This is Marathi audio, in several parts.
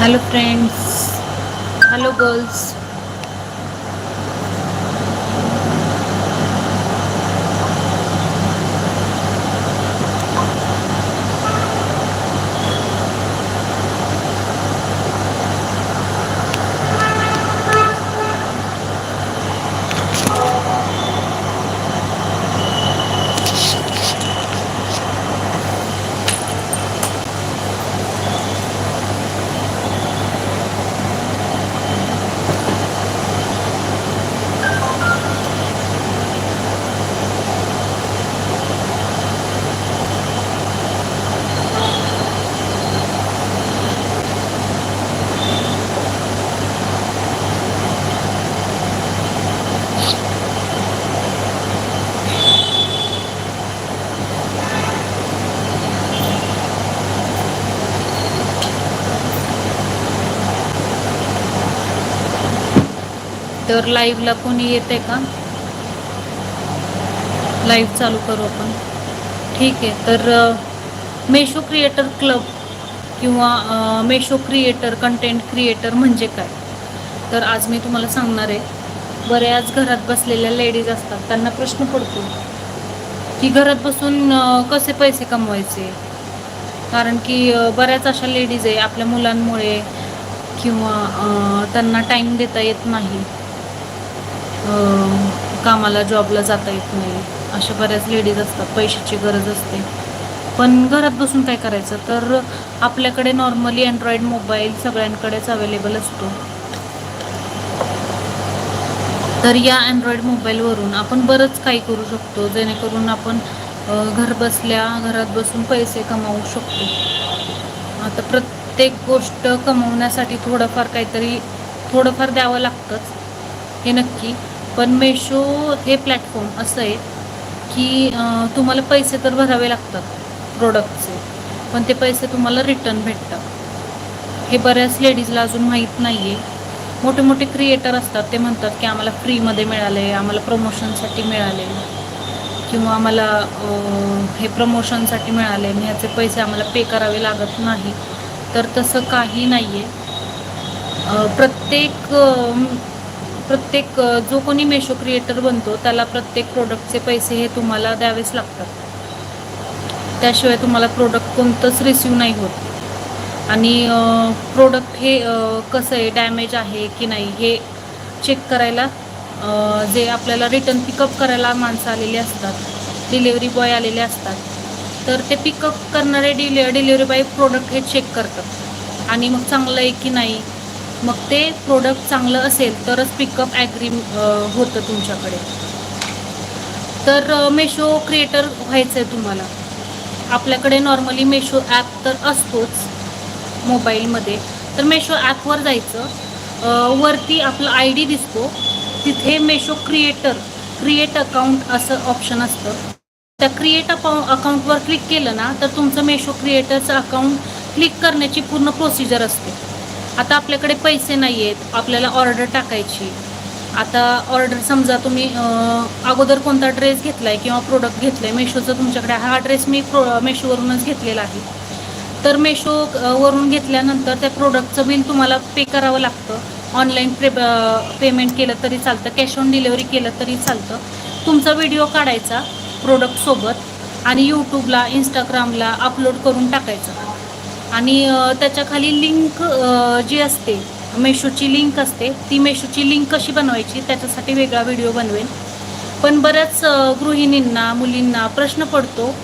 हॅलो फ्रेंड्स हॅलो गर्ल्स तर लाईव्हला कोणी येते का? लाईव्ह चालू करू आपण. ठीक आहे तर मेशो क्रिएटर क्लब किंवा मेशो क्रिएटर कंटेंट क्रिएटर म्हणजे काय? तर आज मी तुम्हाला सांगणार आहे बऱ्याच घरात बसलेल्या लेडीज असतात त्यांना प्रश्न पडतो की घरात बसून कसे पैसे कमवायचे? कारण की बऱ्याच अशा लेडीज आहे आपल्या मुलांमुळे किंवा त्यांना टाईम देता येत नाही. कामाला जॉबला जाता येत नाही. अशा बऱ्याच लेडीज असतात पैशाची गरज असते. पण घरात बसून काय करायचं? तर आपल्याकडे नॉर्मली अँड्रॉइड मोबाईल सगळ्यांकडेच अवेलेबल असतो. तर या अँड्रॉइड मोबाईलवरून आपण बरंच काही करू शकतो जेणेकरून आपण घर बसल्या घरात बसून पैसे कमावू शकतो. आता प्रत्येक गोष्ट कमवण्यासाठी थोडंफार काहीतरी थोडंफार द्यावं लागतंच. हे नक्की. पण मेशो हे प्लॅटफॉर्म असं आहे की तुम्हाला पैसे तर भरावे लागतात प्रोडक्टचे पण ते पैसे तुम्हाला रिटर्न भेटतात. हे बऱ्याच लेडीजला अजून माहीत नाही आहे मोठे मोठे क्रिएटर असतात ते म्हणतात की आम्हाला फ्रीमध्ये मिळाले आम्हाला प्रमोशनसाठी मिळाले किंवा आम्हाला हे प्रमोशनसाठी मिळाले आणि ह्याचे पैसे आम्हाला पे करावे लागत नाही. तर तसं काही नाही आहे प्रत्येक प्रत्येक जो कोणी मेशो क्रिएटर बनतो त्याला प्रत्येक प्रोडक्टचे पैसे हे तुम्हाला द्यावेच लागतात. त्याशिवाय तुम्हाला प्रोडक्ट कोणतंच रिसीव नाही होत. आणि प्रोडक्ट हे कसं आहे डॅमेज आहे की नाही हे चेक करायला जे आपल्याला रिटर्न पिकअप करायला माणसं आलेली असतात डिलेवरी बॉय आलेले असतात तर ते पिकअप करणारे डिले डिलेवरी बॉय प्रोडक्ट हे चेक करतात. आणि मग चांगलं आहे की नाही मग ते प्रोडक्ट चांगलं असेल तरच पिकअप ॲग्री होतं तुमच्याकडे. तर मेशो क्रिएटर व्हायचं आहे तुम्हाला. आपल्याकडे नॉर्मली मेशो ॲप तर असतोच मोबाईलमध्ये तर मेशो ॲपवर जायचं. वरती आपला आय डी दिसतो. तिथे मेशो क्रिएटर क्रिएट अकाउंट असं ऑप्शन असतं. त्या क्रिएट अकाउ अकाउंटवर क्लिक केलं ना तर तुमचं मेशो क्रिएटरचं अकाउंट क्लिक करण्याची पूर्ण प्रोसिजर असते. आता आपल्याकडे पैसे नाही आहेत आपल्याला ऑर्डर टाकायची. आता ऑर्डर समजा तुम्ही अगोदर कोणता ड्रेस घेतला आहे किंवा प्रोडक्ट घेतलं आहे मेशोचं तुमच्याकडे हा ड्रेस मी प्रो मेशोवरूनच घेतलेला आहे. तर मेशो वरून घेतल्यानंतर त्या प्रोडक्टचं बिल तुम्हाला पे करावं लागतं. ऑनलाईन पे पेमेंट केलं तरी चालतं कॅश ऑन डिलेवरी केलं तरी चालतं. तुमचा व्हिडिओ काढायचा प्रोडक्टसोबत आणि यूट्यूबला इंस्टाग्रामला अपलोड करून टाकायचं. आणि त्याच्याखाली लिंक जी असते मेशोची लिंक असते ती मेशोची लिंक कशी बनवायची त्याच्यासाठी वेगळा व्हिडिओ बनवेन. पण बऱ्याच गृहिणींना मुलींना प्रश्न पडतो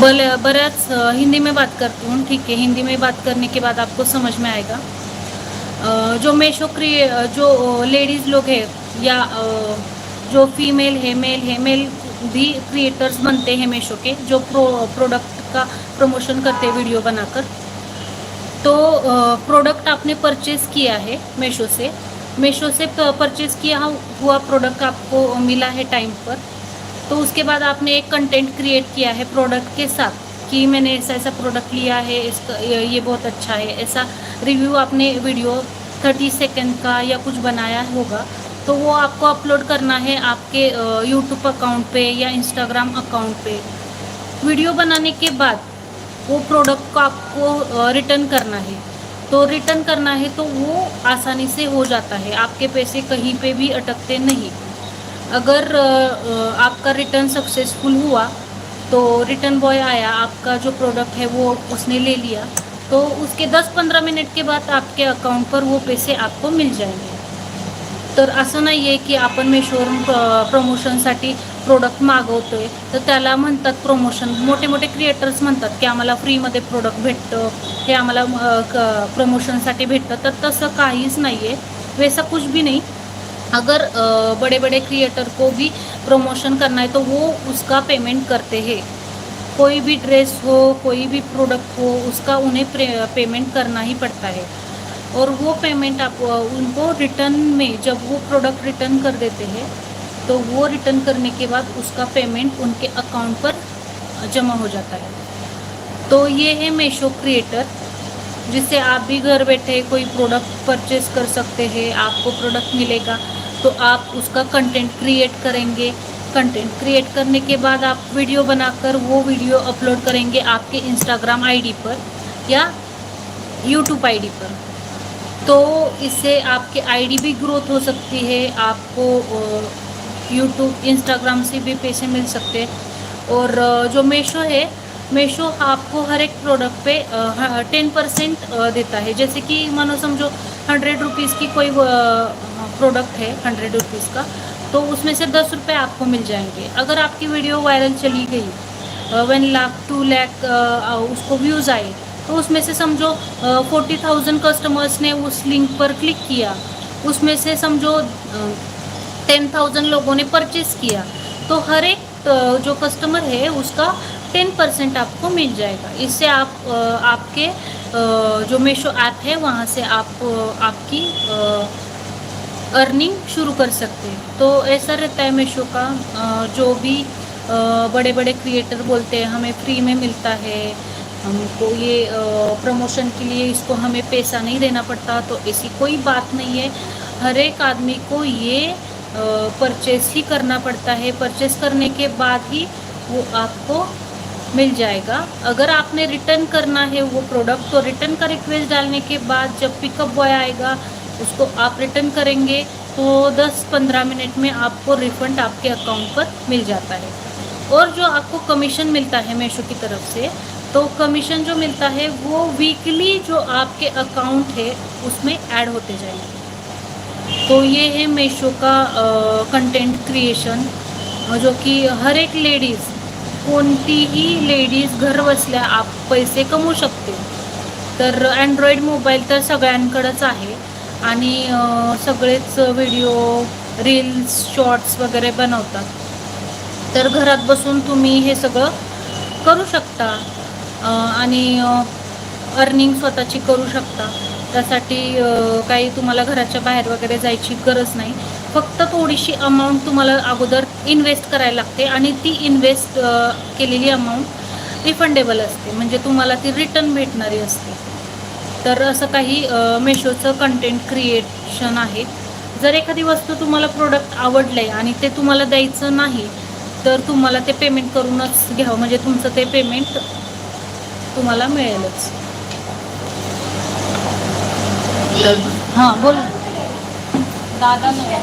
बल बऱ्याच हिंदी में बात करती हूँ ठीक है हिंदी में बात करने के बाद आपको समझ में आएगा। जो मेशो क्रिए जो लेडीज़ लोग हैं या जो फीमेल है मेल है मेल भी क्रिएटर्स बनते हैं मेशो के, जो प्रो प्रोडक्ट का प्रमोशन करते वीडियो बनाकर। तो प्रोडक्ट आपने परचेज़ किया है मेशो से। मेशो से परचेज़ किया हुआ प्रोडक्ट आपको मिला है टाइम पर। तो उसके बाद आपने एक कंटेंट क्रिएट किया है प्रोडक्ट के साथ कि मैंने ऐसा ऐसा प्रोडक्ट लिया है, इसका, ये बहुत अच्छा है। ऐसा रिव्यू आपने वीडियो थर्टी सेकेंड का या कुछ बनाया होगा। तो वो आपको अपलोड करना है आपके यूट्यूब अकाउंट पे या इंस्टाग्राम अकाउंट पे। वीडियो बनाने के बाद वो प्रोडक्ट को आपको रिटर्न करना है। तो रिटर्न करना है तो वो आसानी से हो जाता है। आपके पैसे कहीं पे भी अटकते नहीं। अगर आपका रिटर्न सक्सेसफुल हुआ तो रिटर्न बॉय आया, आपका जो प्रोडक्ट है वो उसने ले लिया तो उसके 10-15 मिनट के बाद आपके अकाउंट पर वो पैसे आपको मिल जाएँगे। तर असं नाही आहे की आपण मेशोवरून प्रमोशनसाठी प्रोडक्ट मागवतोय. तर त्याला म्हणतात प्रमोशन मोठे मोठे क्रिएटर्स म्हणतात की आम्हाला फ्रीमध्ये प्रोडक्ट भेटतं हे आम्हाला क प्रमोशनसाठी भेटतं. तर तसं काहीच नाही आहे वैसा कुछ भी नहीं. अगर बड़े बड़े क्रिएटर को भी प्रमोशन करना है तो वो उसका पेमेंट करते हैं. कोई भी ड्रेस हो कोई भी प्रोडक्ट हो उसका उन्हें पेमेंट करना ही पड़ता है. और वो पेमेंट आप उनको रिटर्न में जब वो प्रोडक्ट रिटर्न कर देते हैं तो वो रिटर्न करने के बाद उसका पेमेंट उनके अकाउंट पर जमा हो जाता है। तो ये है मेशो क्रिएटर जिससे आप भी घर बैठे कोई प्रोडक्ट परचेस कर सकते हैं, आपको प्रोडक्ट मिलेगा तो आप उसका कंटेंट क्रिएट करेंगे। कंटेंट क्रिएट करने के बाद आप वीडियो बनाकर वो वीडियो अपलोड करेंगे आपके इंस्टाग्राम आईडी पर या यूट्यूब आईडी पर। तो इससे आपके आईडी भी ग्रोथ हो सकती है, आपको यूट्यूब इंस्टाग्राम से भी पैसे मिल सकते हैं। और जो मेशो है मेशो आपको हर एक प्रोडक्ट पे टेन परसेंट देता है। जैसे कि मानो समझो हंड्रेड रुपीज़ की कोई प्रोडक्ट है हंड्रेड रुपीज़ का तो उसमें से दस रुपये आपको मिल जाएँगे। अगर आपकी वीडियो वायरल चली गई वन लाख टू लाख उसको व्यूज़ आए तो उसमें से समझो फोर्टी थाउज़ेंड कस्टमर्स ने उस लिंक पर क्लिक किया। उसमें से समझो टेन थाउज़ेंड लोगों ने परचेस किया। तो हर एक जो कस्टमर है, उसका टेन परसेंट आपको मिल जाएगा। इससे आप आपके जो मीशो ऐप है, वहाँ से आप आपकी अर्निंग शुरू कर सकते हैं। तो ऐसा रहता है मीशो का जो भी बड़े बड़े क्रिएटर बोलते हैं, हमें फ्री में मिलता है। हमको ये प्रमोशन के लिए इसको हमें पैसा नहीं देना पड़ता तो ऐसी कोई बात नहीं है। हर एक आदमी को ये परचेस ही करना पड़ता है। परचेस करने के बाद ही वो आपको मिल जाएगा। अगर आपने रिटर्न करना है वो प्रोडक्ट तो रिटर्न का रिक्वेस्ट डालने के बाद जब पिकअप बॉय आएगा, उसको आप रिटर्न करेंगे तो 10-15 मिनट में आपको रिफंड आपके अकाउंट पर मिल जाता है। और जो आपको कमीशन मिलता है मेशो की तरफ़ से तो कमीशन जो मिलता है वो वीकली जो आपके अकाउंट है उसमें ऐड होते जाएंगे। तो ये है मीशो का कंटेंट क्रिएशन जो की हर एक लेडीज कोणतीही लेडीज घर बसल्या आप पैसे कमवू शकते हो। तर अँड्रॉईड मोबाईल तर सगळ्यांकडंच आहे आणि सगळेच व्हिडिओ रील्स शॉर्ट्स वगैरे बनवतात. तर घरात बसून तुम्ही हे सगळं करू शकता. आणि अर्निंग स्वतःची करू शकता. त्यासाठी काही तुम्हाला घराच्या बाहेर वगैरे जायची गरज नाही. फक्त थोडीशी अमाऊंट तुम्हाला अगोदर इन्व्हेस्ट करायला लागते आणि ती इन्व्हेस्ट केलेली अमाऊंट रिफंडेबल असते. म्हणजे तुम्हाला ती रिटर्न भेटणारी असते. तर असं काही मेशोचं कंटेंट क्रिएशन आहे. जर एखादी वस्तू तुम्हाला प्रोडक्ट आवडलं आहे आणि ते तुम्हाला द्यायचं नाही तर तुम्हाला ते पेमेंट करूनच घ्यावं. म्हणजे तुमचं ते पेमेंट तुम्हाला मिळेलच. तर हां बोला. दादा नाही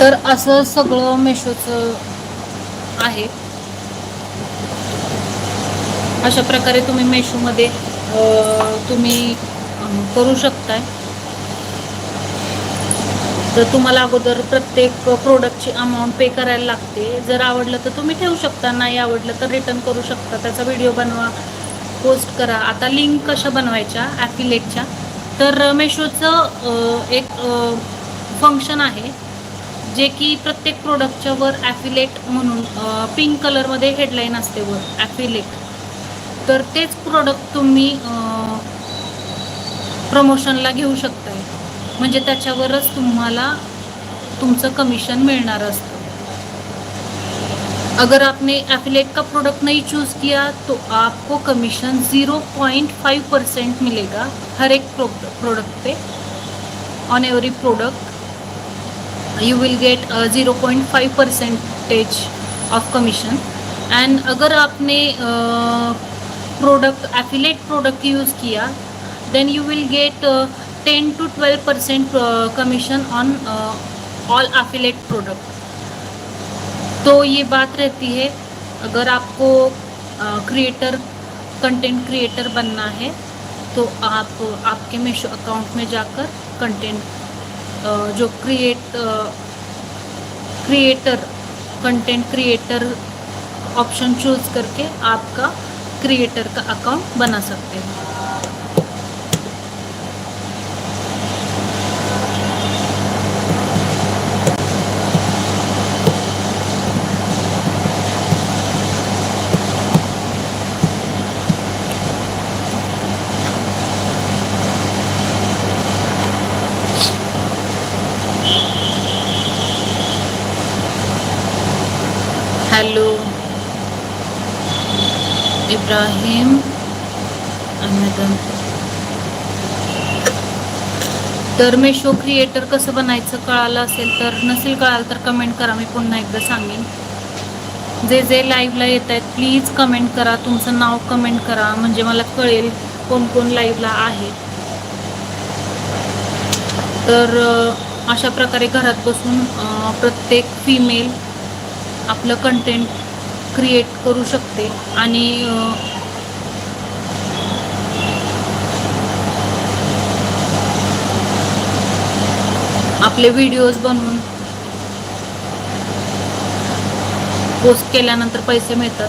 तर असं सगळं मेशोचं आहे. अशा प्रकारे तुम्ही मेशोमध्ये तुम्ही करू शकताय. तर तुम्हाला अगोदर प्रत्येक प्रोडक्टची अमाऊंट पे करायला लागते जर आवडलं तर तुम्ही ठेवू शकता नाही आवडलं तर रिटर्न करू शकता. त्याचा व्हिडिओ बनवा पोस्ट करा. आता लिंक कशा बनवायच्या? ॲफिलेटच्या तर मेशोचं एक फंक्शन आहे. जे की प्रत्येक प्रोडक्टच्या वर ॲफिलेट म्हणून पिंक कलरमध्ये हेडलाईन असते वर ॲफिलेट तर तेच प्रोडक्ट तुम्ही प्रमोशनला घेऊ शकताय. म्हणजे त्याच्यावरच तुम्हाला तुमचं कमिशन मिळणार असतं. अगर आपने एफिलेट का प्रोडक्ट नहीं चूज़ किया तो आपको कमीशन 0.5 परसेंट मिलेगा हर एक product pay on every product you will get uh, 0.5 percentage of commission and अगर आपने product affiliate product use KIA then you will get ten to twelve percent commission on all affiliate product तो ये बात रहती है अगर आपको क्रिएटर कंटेंट क्रिएटर बनना है तो आप आपके मीशो अकाउंट में जाकर कंटेंट जो create creator content creator option choose करके आपका क्रिएटर का अकाउंट बना सकते हैं। हॅलो. इब्राहिम अहमदन. तर मी शो क्रिएटर कसं बनायचं कळालं असेल तर नसेल कळालं तर कमेंट करा मी पुन्हा एकदा सांगेन. जे जे लाईव्हला येत आहेत प्लीज कमेंट करा. तुमचं नाव कमेंट करा म्हणजे मला कळेल कोण कोण लाईव्हला आहे. तर अशा प्रकारे घरात बसून प्रत्येक फिमेल आपलं कंटेंट क्रिएट करू शकते. आणि आपले व्हिडिओज बनवून पोस्ट केल्यानंतर पैसे मिळतात.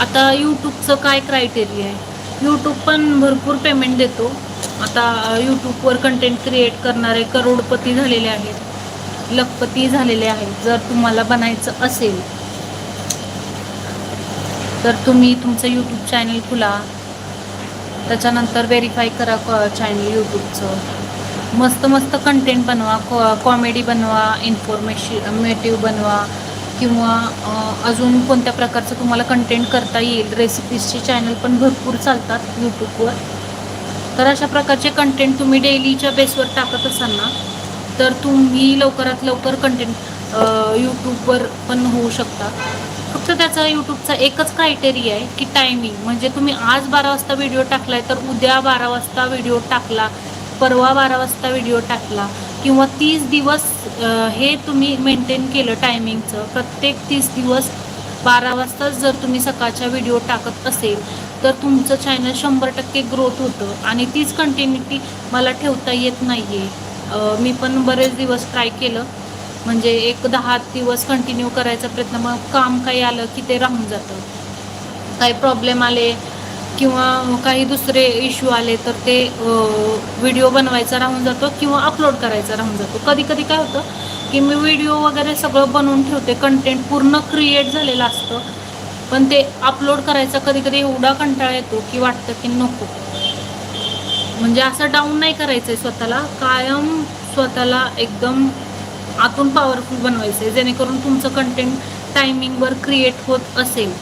आता यूट्यूबचं काय क्रायटेरिया आहे? यूट्यूब पण भरपूर पेमेंट देतो. आता यूट्यूबवर कंटेंट क्रिएट करणारे करोडपती झालेले आहेत. लखपती झालेले आहेत जर तुम्हाला बनायचं असेल. तर तुम्ही तुमचं यूट्यूब चॅनल खुला. त्याच्यानंतर व्हेरीफाय करा चॅनल यूट्यूबचं मस्त मस्त कंटेंट बनवा कॉ कॉमेडी बनवा इन्फॉर्मेशमेटिव्ह बनवा किंवा अजून कोणत्या प्रकारचं तुम्हाला कंटेंट करता येईल रेसिपीजचे चॅनल पण भरपूर चालतात यूट्यूबवर तर अशा प्रकारचे कंटेंट तुम्ही डेलीच्या बेसवर टाकत असाल ना तर तुम्ही लवकरात लवकर कंटेंट यूट्यूबवर पण होऊ शकता. फक्त त्याचा यूट्यूबचा एकच क्रायटेरिया आहे की टायमिंग म्हणजे तुम्ही आज बारा वाजता व्हिडिओ टाकलाय तर उद्या बारा वाजता व्हिडिओ टाकला परवा बारा वाजता व्हिडिओ टाकला किंवा तीस दिवस हे तुम्ही मेंटेन केलं टायमिंगचं प्रत्येक तीस दिवस बारा वाजताच जर तुम्ही सकाळच्या व्हिडिओ टाकत असेल तर तुमचं चॅनल शंभर टक्के ग्रोथ होतं. आणि तीच कंटिन्युटी मला ठेवता येत नाही आहे मी पण बरेच दिवस ट्राय केलं. म्हणजे एक दहा दिवस कंटिन्यू करायचा प्रयत्न मग काम काही आलं की ते राहून जातं. काही प्रॉब्लेम आले किंवा काही दुसरे इश्यू आले तर ते व्हिडिओ बनवायचा राहून जातो किंवा अपलोड करायचा राहून जातो. कधी कधी काय होतं की मी व्हिडिओ वगैरे सगळं बनवून ठेवते कंटेंट पूर्ण क्रिएट झालेलं असतं पण ते अपलोड करायचा कधी कधी एवढा कंटाळा येतो की वाटतं की नको. म्हणजे असं डाऊन नाही करायचं आहे स्वतःला कायम स्वतःला एकदम आतून पॉवरफुल बनवायचं आहे जेणेकरून तुमचं कंटेंट टायमिंगवर क्रिएट होत असेल.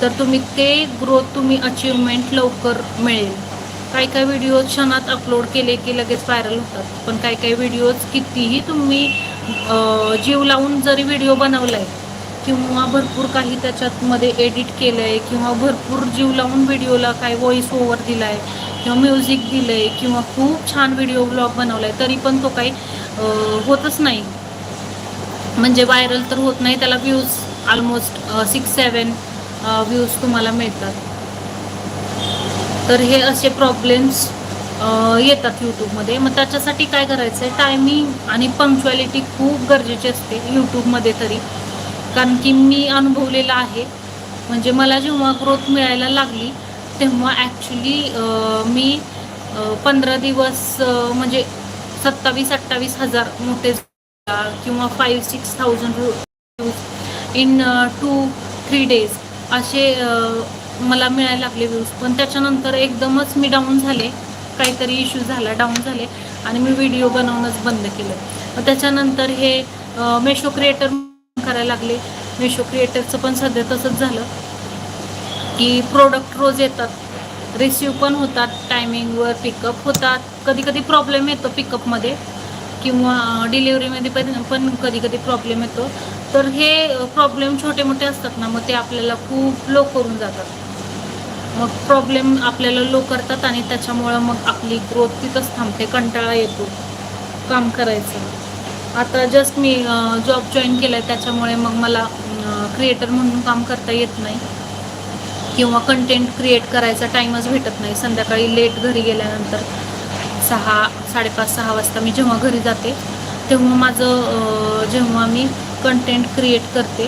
तर तुम्ही ते ग्रोथ तुम्ही अचिव्हमेंट लवकर मिळेल. काही काही व्हिडिओज क्षणात अपलोड केले की लगेच व्हायरल होतात. पण काही काही व्हिडिओज कितीही तुम्ही जीव लावून जरी व्हिडिओ बनवलाय किंवा भरपूर काही त्याच्यातमध्ये एडिट केलं आहे किंवा भरपूर जीव लावून व्हिडिओला काय व्हॉइस ओव्हर दिला आहे किंवा म्युझिक दिलं आहे किंवा खूप छान व्हिडिओ ब्लॉग बनवला आहे तरी पण तो काही होतच नाही. म्हणजे व्हायरल तर होत नाही त्याला views almost six seven views तुम्हाला मिळतात. तर हे असे प्रॉब्लेम्स येतात यूट्यूबमध्ये मग त्याच्यासाठी काय करायचं आहे टायमिंग आणि पंक्च्युअलिटी खूप गरजेची असते यूट्यूबमध्ये तरी. कारण की मी अनुभवलेलं आहे. म्हणजे मला जेव्हा ग्रोथ मिळायला लागली तेव्हा ॲक्च्युली मी पंधरा दिवस म्हणजे सत्तावीस अठ्ठावीस हजार मोठे किंवा five six thousand views in two three days असे मला मिळायला लागले व्ह्यूज पण त्याच्यानंतर एकदमच मी डाऊन झाले. काहीतरी इश्यू झाला डाऊन झाले. आणि मी व्हिडिओ बनवणंच बंद केलं. मग त्याच्यानंतर हे मेशो क्रिएटर करायला लागले. मेशो क्रिएटरचं पण सध्या तसंच झालं. की प्रोडक्ट रोज येतात. रिसिव पण होतात टायमिंगवर पिकअप होतात. कधी कधी प्रॉब्लेम येतो पिकअपमध्ये किंवा डिलिव्हरीमध्ये पण पण कधी कधी प्रॉब्लेम येतो. तर हे प्रॉब्लेम छोटे मोठे असतात ना मग ते आपल्याला खूप लो करून जातात. मग प्रॉब्लेम आपल्याला लो करतात आणि त्याच्यामुळं मग आपली ग्रोथ तिथंच थांबते कंटाळा येतो काम करायचं. आता जस्ट मी जॉब जॉईन केला आहे त्याच्यामुळे मग मला क्रिएटर म्हणून काम करता येत नाही. किंवा कंटेंट क्रिएट करायचा टाईमच भेटत नाही. संध्याकाळी लेट घरी गेल्यानंतर सहा साडेपाच सहा वाजता मी जेव्हा घरी जाते तेव्हा माझं जेव्हा मी कंटेंट क्रिएट करते